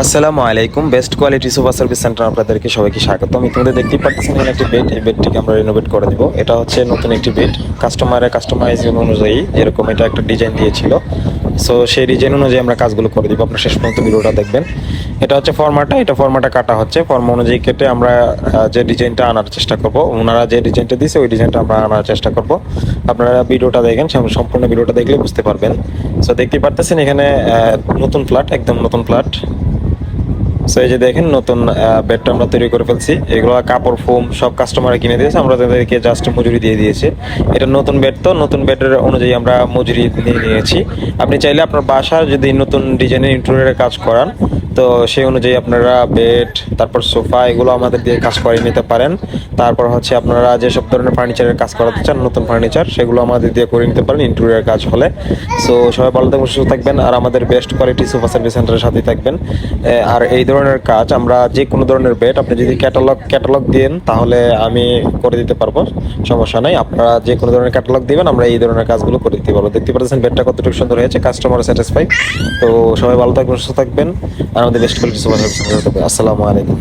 আসসালামু আলাইকুম best quality super service centre আপনাদেরকে সবাইকে স্বাগত। আমি তোমাদের দেখতেই পাচ্ছেন একটি বেড এই বেডটিকে আমরা রিনোভেট করে দিব। এটা হচ্ছে নতুন একটি বেড কাস্টমারের কাস্টমাইজেশন অনুযায়ী এরকম এটা একটা ডিজাইন দিয়েছিল। সো সেই ডিজাইন অনুযায়ী আমরা কাজগুলো করে দিব। আপনার শেষ পর্যন্ত ভিডিওটা দেখবেন। এটা হচ্ছে ফর্মাটা এটা ফর্মাটা কাটা হচ্ছে। ফর্ম অনুযায়ী কেটে আমরা যে ডিজাইনটা আনার চেষ্টা করব, ওনারা যে ডিজাইনটা দিয়েছে, ওই ডিজাইনটা আমরা আনার চেষ্টা করব। আপনারা ভিডিওটা দেখেন সম- সম্পূর্ণ ভিডিওটা দেখলে বুঝতে পারবেন। সো দেখতেই পারতেছেন এখানে নতুন ফ্ল্যাট একদম নতুন ফ্ল্যাট সো এই যে দেখেন নতুন বেডটা আমরা তৈরি করে ফেলছি। এগুলো কাপড় ফোম সব কাস্টমার কিনে দিয়েছে। আমরা তাদেরকে জাস্ট মজুরি দিয়ে দিয়েছি। এটা নতুন বেড তো, নতুন বেডের অনুযায়ী আমরা মজুরি নিয়ে নিয়েছি। আপনি চাইলে আপনার বাসার যদি নতুন ডিজাইনের ইন্টেরিয়ারের কাজ করান তো সেই অনুযায়ী আপনারা বেড তারপর সোফা এগুলো আমাদের দিয়ে কাজ করে নিতে পারেন। তারপর হচ্ছে আপনারা যেসব ধরনের ফার্নিচারের কাজ করাতে চান, নতুন ফার্নিচার সেগুলো আমাদের দিয়ে করে নিতে পারেন ইন্টেরিয়র কাজ হলে। সো সবাই ভালো থাকবেন, সুস্থ থাকবেন, আর আমাদের বেস্ট কোয়ালিটি সোফা সার্ভিস সেন্টারের সাথে থাকবেন। আর এই ধরনের কাজ আমরা যে কোনো ধরনের বেড আপনি যদি ক্যাটালগ ক্যাটালগ দেন, তাহলে আমি করে দিতে পারব, সমস্যা নাই। আপনারা যে কোনো ধরনের ক্যাটালগ দিবেন, আমরা এই ধরনের কাজগুলো করে দিতে পারব। দেখতে পাচ্ছেন বেডটা কতটুকু সুন্দর হয়েছে কাস্টমার স্যাটিসফাই তো সবাই ভালো থাকবেন, সুস্থ থাকবেন আমাদের বেস্ট কোয়ালিটি সুপার আসসালামু আলাইকুম।